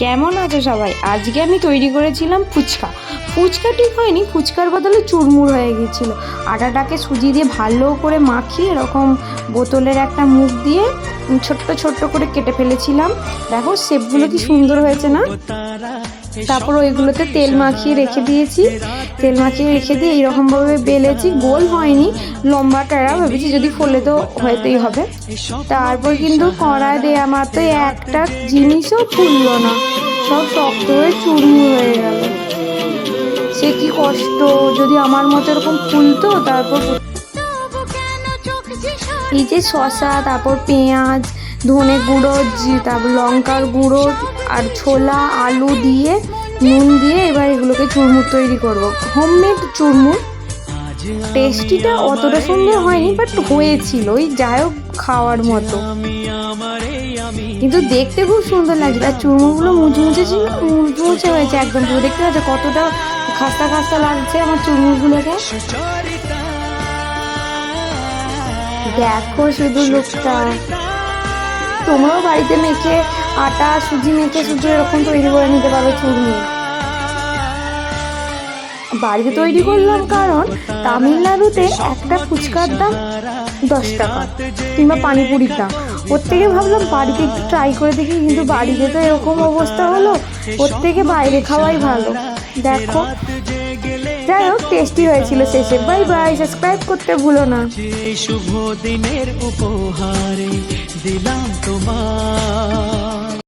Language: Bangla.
কেমন আছো সবাই? আজকে আমি তৈরি করেছিলাম ফুচকা। ফুচকা ঠিক হয়নি ফুচকার বদলে চুরমুর হয়ে গেছিল। আটাটাকে সুজি দিয়ে ভালো করে মাখিয়ে এরকম বোতলের একটা মুখ দিয়ে ছোট্ট ছোট্ট করে কেটে ফেলেছিলাম। দেখো শেপগুলো কি সুন্দর হয়েছে না? তারপর ওইগুলোতে তেল মাখিয়ে রেখে দিয়েছি। তেল মাখিয়ে রেখে দিয়ে এইরকমভাবে বেলেছি গোল হয়নি লম্বা টেরা ভেবেছি যদি ফোলে তো হয়তেই হবে। তারপর কিন্তু কড়াই দেওয়া মাত্র একটা জিনিসও ফুললো না। সব শক্ত হয়ে চুরমুর হয়ে গেল। সে কি কষ্ট যদি আমার মতো এরকম ফুলতো তারপর এই যে শশা তারপর পেঁয়াজ ধনে গুঁড়ো তারপর লঙ্কার গুঁড়ো আর ছোলা, আলু দিয়ে, নুন দিয়ে এবার এগুলোকে চুরমুর তৈরি করব। হোমমেড চুরমুর। টেস্টিটা অতটা সুন্দর হয়নি বাট হয়েছিল, ওই যাই হোক খাওয়ার মতো। কিন্তু দেখতে খুব সুন্দর লাগছিল আর চুরমুরগুলো মুচমুচে ছিল, মুচমুচে হয়েছে একদম। পুরো দেখতে পাচ্ছ কতটা খাস্তা খাস্তা লাগছে আমার চুরমুরগুলোকে। দেখো শুধু লোকটা। তোমরাও বাড়িতে মেখে আটা, সুজি মেখে শুধু এরকম তৈরি করে নিতে পারো চুরমুর বাড়িতে তৈরি করলাম কারণ তামিলনাড়ুতে একটা ফুচকার দাম দশ টাকা কিংবা পানিপুরির দাম। ওর থেকে ভাবলাম বাড়িতে একটু ট্রাই করে দেখি, কিন্তু বাড়িতে তো এরকম অবস্থা হলো, ওর থেকে বাইরে খাওয়াই ভালো। দেখো। যাই হোক টেস্টি হয়েছিল শেষে। বাই বাই সাবস্ক্রাইব করতে ভুলো না। শুভ দিনের উপহারে। तुम्हारा